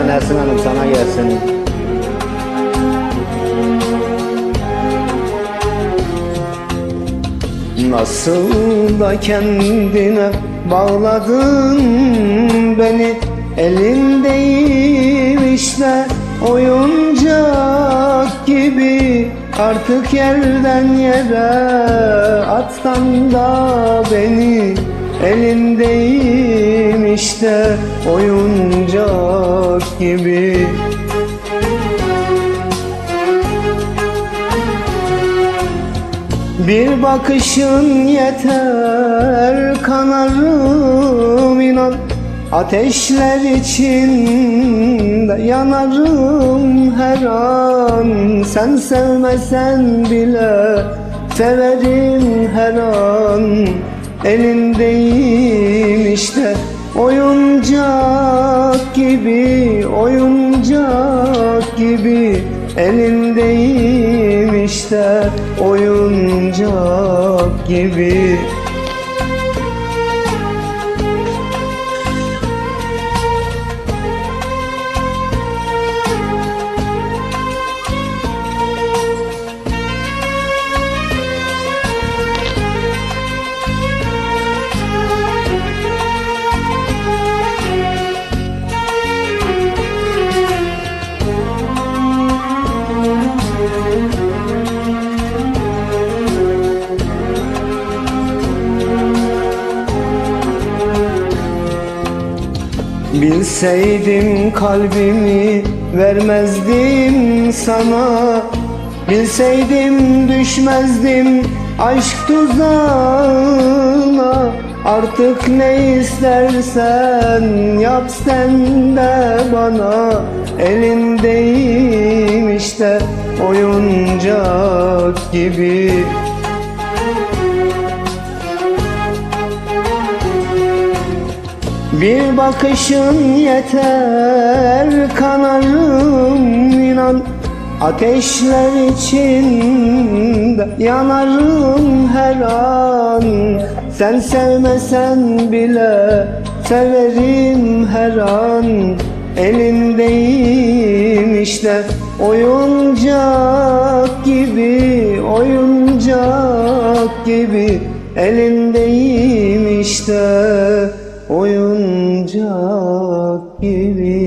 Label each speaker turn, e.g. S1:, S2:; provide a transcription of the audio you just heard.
S1: Nesin Hanım sana gelsin. Nasıl da kendine bağladın beni Elindeyim işte oyuncak gibi Artık yerden yere atsan da beni Elindeyim işte oyuncak gibi. Bir bakışın yeter kanarım inan. Ateşler içinde yanarım her an. Sen sevmesen bile severim her an. Elindeyim işte oyuncak gibi Oyuncak gibi. Elindeyim işte oyuncak gibi Bilseydim kalbimi vermezdim sana. Bilseydim düşmezdim aşk tuzağına. Artık ne istersen yap sen de bana. Elindeyim işte oyuncak gibi Bir bakışın yeter kanarım inan. Ateşler içinde yanarım her an. Sen sevmesen bile severim her an. Elindeyim işte oyuncak gibi Oyuncak gibi. Elindeyim işte oyuncak gibi